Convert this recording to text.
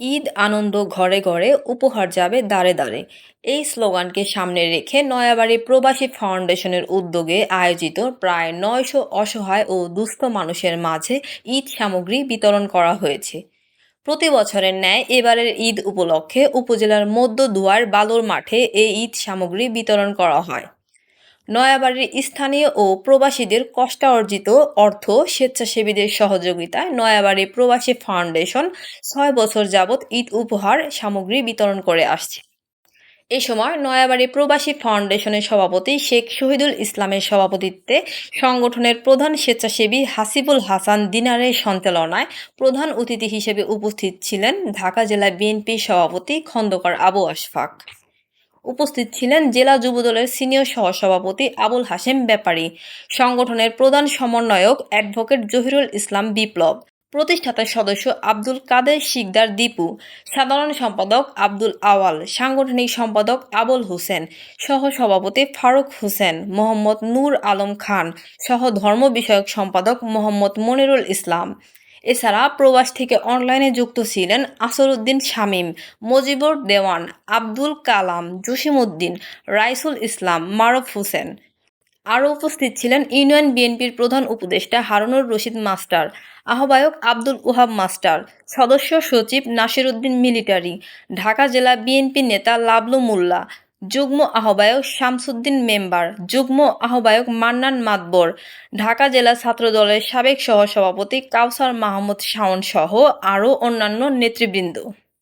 ঈদ আনন্দ ঘরে ঘরে, উপহার যাবে দাঁড়ে দাঁড়ে এই স্লোগানকে সামনে রেখে নয়াবাড়ি প্রবাসী ফাউন্ডেশনের উদ্যোগে আয়োজিত প্রায় নয়শো অসহায় ও দুস্থ মানুষের মাঝে ঈদ সামগ্রী বিতরণ করা হয়েছে। প্রতি বছরের ন্যায় এবারের ঈদ উপলক্ষে উপজেলার মধ্য দুয়ার বালুর মাঠে এই ঈদ সামগ্রী বিতরণ করা হয়। নয়াবাড়ির স্থানীয় ও প্রবাসীদের কষ্টার্জিত অর্থ স্বেচ্ছাসেবীদের সহযোগিতায় নয়াবাড়ি প্রবাসী ফাউন্ডেশন ছয় বছর যাবৎ ঈদ উপহার সামগ্রী বিতরণ করে আসছে। এ সময় নয়াবাড়ি প্রবাসী ফাউন্ডেশনের সভাপতি শেখ শহীদুল ইসলামের সভাপতিত্বে সংগঠনের প্রধান স্বেচ্ছাসেবী হাসিবুল হাসান দিনারের সঞ্চালনায় প্রধান অতিথি হিসেবে উপস্থিত ছিলেন ঢাকা জেলা বিএনপি সভাপতি খন্দকার আবু আশফাক। উপস্থিত ছিলেন জেলা যুবদলের সিনিয়র সহসভাপতি আবুল হাশেম ব্যাপারী, সংগঠনের প্রধান সমন্বয়ক অ্যাডভোকেট জহিরুল ইসলাম বিপ্লব প্রতিষ্ঠাতা সদস্য আব্দুল কাদের শিকদার দীপু, সাধারণ সম্পাদক আব্দুল আওয়াল, সাংগঠনিক সম্পাদক আবুল হোসেন সহ সভাপতি ফারুক হোসেন, মোহাম্মদ নূর আলম খান, সহ ধর্ম বিষয়ক সম্পাদক মোহাম্মদ মনিরুল ইসলাম। এছাড়া প্রবাস থেকে অনলাইনে যুক্ত ছিলেন আসরুদ্দিন শামীম, মজিবুর দেওয়ান, আব্দুল কালাম, জসিমউদ্দিন, রাইসুল ইসলাম, মারুফ হোসেন। আরও উপস্থিত ছিলেন ইউনিয়ন বিএনপির প্রধান উপদেষ্টা হারুনুর রশিদ মাস্টার, আহ্বায়ক আব্দুল ওহাব মাস্টার, সদস্য সচিব নাসিরউদ্দিন মিলিটারি, ঢাকা জেলা বিএনপি নেতা লাবলু মোল্লা যুগ্ম আহ্বায়ক শামসুদ্দিন মেম্বার, যুগ্ম আহ্বায়ক মান্নান মাতবর, ঢাকা জেলা ছাত্র দলের সাবেক সহসভাপতি কাউসার মাহমুদ শাওন সহ আরও অন্যান্য নেতৃবৃন্দ।